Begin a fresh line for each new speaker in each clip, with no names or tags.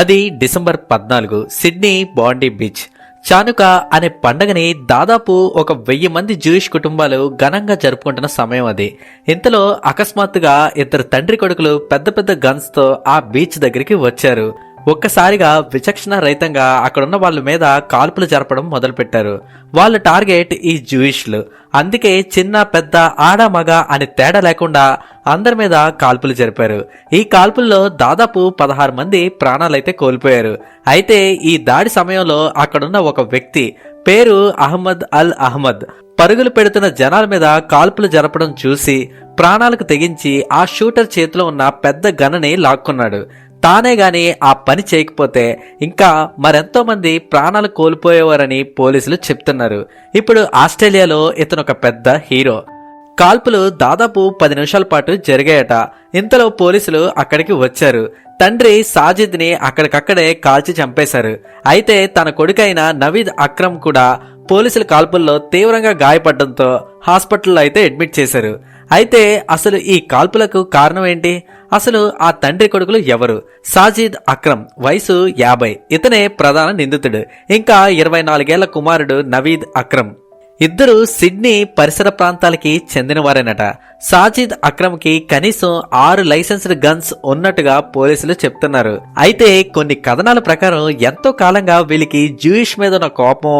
అది డిసెంబర్ పద్నాలుగు సిడ్నీ బాండీ బీచ్. చానుక అనే పండగని దాదాపు ఒక వెయ్యి మంది జూయిష్ కుటుంబాలు ఘనంగా జరుపుకుంటున్న సమయం అది. ఇంతలో అకస్మాత్తుగా ఇద్దరు తండ్రి కొడుకులు పెద్ద పెద్ద గన్స్తో ఆ బీచ్ దగ్గరికి వచ్చారు. ఒక్కసారిగా విచక్షణ రహితంగా అక్కడున్న వాళ్ళ మీద కాల్పులు జరపడం మొదలుపెట్టారు. వాళ్ళ టార్గెట్ ఈ జూయిష్లు. అందుకే చిన్న పెద్ద ఆడ మగ అని తేడా లేకుండా అందరి మీద కాల్పులు జరిపారు. ఈ కాల్పుల్లో దాదాపు పదహారు మంది ప్రాణాలైతే కోల్పోయారు. అయితే ఈ దాడి సమయంలో అక్కడున్న ఒక వ్యక్తి పేరు అహ్మద్ అల్ అహ్మద్. పరుగులు పెడుతున్న జనాల మీద కాల్పులు జరపడం చూసి ప్రాణాలకు తెగించి ఆ షూటర్ చేతిలో ఉన్న పెద్ద గన్నని లాక్కున్నాడు. తానే గాని ఆ పని చేయకపోతే ఇంకా మరెంతో మంది ప్రాణాలు కోల్పోయేవారని పోలీసులు చెప్తున్నారు. ఇప్పుడు ఆస్ట్రేలియాలో ఇతను ఒక పెద్ద హీరో. కాల్పులు దాదాపు పది నిమిషాల పాటు జరిగాయట. ఇంతలో పోలీసులు అక్కడికి వచ్చారు. తండ్రి సాజిద్ని అక్కడికక్కడే కాల్చి చంపేశారు. అయితే తన కొడుకైన నవీద్ అక్రమ్ కూడా పోలీసుల కాల్పుల్లో తీవ్రంగా గాయపడడంతో హాస్పిటల్లో అయితే అడ్మిట్ చేశారు. అయితే అసలు ఈ కాల్పులకు కారణం ఏంటి? అసలు ఆ తండ్రి కొడుకులు ఎవరు? సాజిద్ అక్రమ్ వయసు యాభై. ఇతనే ప్రధాన నిందితుడు. ఇంకా ఇరవై నాలుగేళ్ళ కుమారుడు నవీద్ అక్రమ్. ఇద్దరు సిడ్నీ పరిసర ప్రాంతాలకి చెందినవారేనట. సాజిద్ అక్రమ్కి కనీసం ఆరు లైసెన్స్డ్ గన్స్ ఉన్నట్టుగా పోలీసులు చెప్తున్నారు. అయితే కొన్ని కథనాల ప్రకారం ఎంతో కాలంగా వీళ్ళకి జూయిష్ మీద ఉన్న కోపం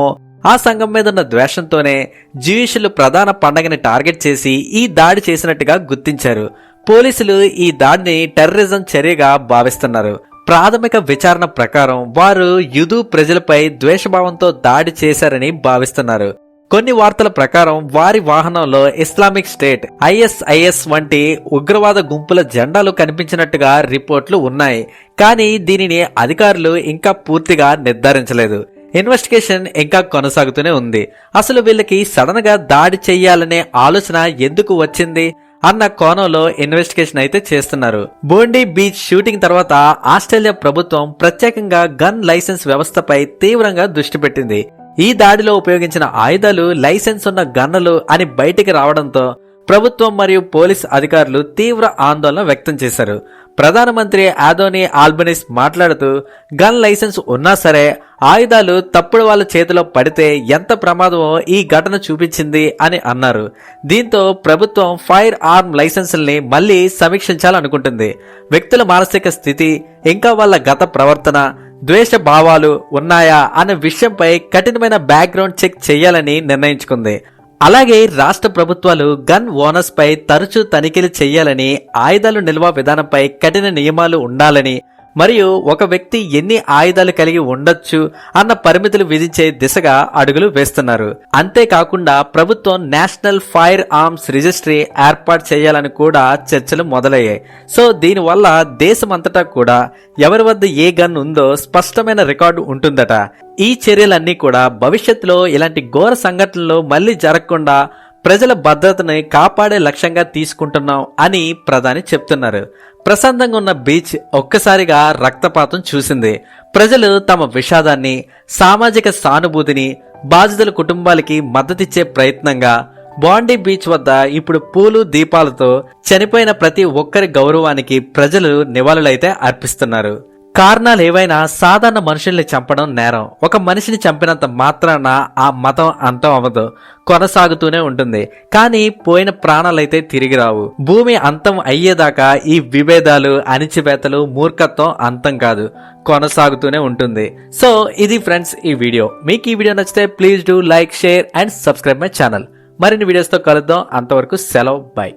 ఆ సంఘం మీద ఉన్న ద్వేషంతోనే జూయిషులు ప్రధాన పండగని టార్గెట్ చేసి ఈ దాడి చేసినట్టుగా గుర్తించారు. పోలీసులు ఈ దాడిని టెర్రరిజం చర్యగా భావిస్తున్నారు. ప్రాథమిక విచారణ ప్రకారం వారు యుదు ప్రజలపై ద్వేషభావంతో దాడి చేశారని భావిస్తున్నారు. కొన్ని వార్తల ప్రకారం వారి వాహనంలో ఇస్లామిక్ స్టేట్ ఐఎస్ఐఎస్ వంటి ఉగ్రవాద గుంపుల జెండాలు కనిపించినట్టుగా రిపోర్ట్లు ఉన్నాయి. కానీ దీనిని అధికారులు ఇంకా పూర్తిగా నిర్ధారించలేదు. ఇన్వెస్టిగేషన్ ఇంకా కొనసాగుతూనే ఉంది. అసలు వీళ్ళకి సడన్గా దాడి చెయ్యాలనే ఆలోచన ఎందుకు వచ్చింది అన్న కోణంలో ఇన్వెస్టిగేషన్ అయితే చేస్తున్నారు. బోండీ బీచ్ షూటింగ్ తర్వాత ఆస్ట్రేలియా ప్రభుత్వం ప్రత్యేకంగా గన్ లైసెన్స్ వ్యవస్థపై తీవ్రంగా దృష్టి పెట్టింది. ఈ దాడిలో ఉపయోగించిన ఆయుధాలు లైసెన్స్ ఉన్న గన్నులు అని బయటికి రావడంతో ప్రభుత్వం మరియు పోలీస్ అధికారులు తీవ్ర ఆందోళన వ్యక్తం చేశారు. ప్రధానమంత్రి ఆదోని ఆల్బనిస్ మాట్లాడుతూ గన్ లైసెన్స్ ఉన్నా సరే ఆయుధాలు తప్పుడు వాళ్ళ చేతిలో పడితే ఎంత ప్రమాదమో ఈ ఘటన చూపించింది అని అన్నారు. దీంతో ప్రభుత్వం ఫైర్ ఆర్మ్ లైసెన్సుల్ని మళ్ళీ సమీక్షించాలనుకుంటుంది. వ్యక్తుల మానసిక స్థితి ఇంకా వాళ్ళ గత ప్రవర్తన ద్వేష భావాలు ఉన్నాయా అనే విషయంపై కఠినమైన బ్యాక్గ్రౌండ్ చెక్ చేయాలని నిర్ణయించుకుంది. అలాగే రాష్ట్ర ప్రభుత్వాలు గన్ ఓనర్స్ పై తరచూ తనిఖీలు చేయాలని ఆయుధాలు నిల్వ విధానంపై కఠిన నియమాలు ఉండాలని మరియు ఒక వ్యక్తి ఎన్ని ఆయుధాలు కలిగి ఉండొచ్చు అన్న పరిమితులు విధించే దిశగా అడుగులు వేస్తున్నారు. అంతేకాకుండా ప్రభుత్వం నేషనల్ ఫైర్ ఆర్మ్స్ రిజిస్ట్రీ ఏర్పాటు చేయాలని కూడా చర్చలు మొదలయ్యాయి. సో దీనివల్ల దేశమంతటా కూడా ఎవరి వద్ద ఏ గన్ ఉందో స్పష్టమైన రికార్డు ఉంటుందట. ఈ చర్యలన్నీ కూడా భవిష్యత్తులో ఇలాంటి ఘోర సంఘటనలు మళ్ళీ జరగకుండా ప్రజల భద్రతని కాపాడే లక్ష్యంగా తీసుకుంటున్నాం అని ప్రధాని చెప్తున్నారు. ప్రశాంతంగా ఉన్న బీచ్ ఒక్కసారిగా రక్తపాతం చూసింది. ప్రజలు తమ విషాదాన్ని సామాజిక సానుభూతిని బాధితుల కుటుంబాలకి మద్దతిచ్చే ప్రయత్నంగా బాండీ బీచ్ వద్ద ఇప్పుడు పూలు దీపాలతో చనిపోయిన ప్రతి ఒక్కరి గౌరవానికి ప్రజలు నివాళులైతే అర్పిస్తున్నారు. కారణాలు ఏవైనా సాధారణ మనుషుల్ని చంపడం నేరం. ఒక మనిషిని చంపినంత మాత్రాన ఆ మతం అంతం అవ్వదు. కొనసాగుతూనే ఉంటుంది. కానీ పోయిన ప్రాణాలైతే తిరిగి రావు. భూమి అంతం అయ్యేదాకా ఈ విభేదాలు అణిచివేతలు మూర్ఖత్వం అంతం కాదు. కొనసాగుతూనే ఉంటుంది. సో ఇది ఫ్రెండ్స్ ఈ వీడియో. మీకు ఈ వీడియో నచ్చితే please do like share and subscribe my channel. మరిన్ని వీడియోస్తో కలుద్దాం. అంతవరకు సెలవు. బై.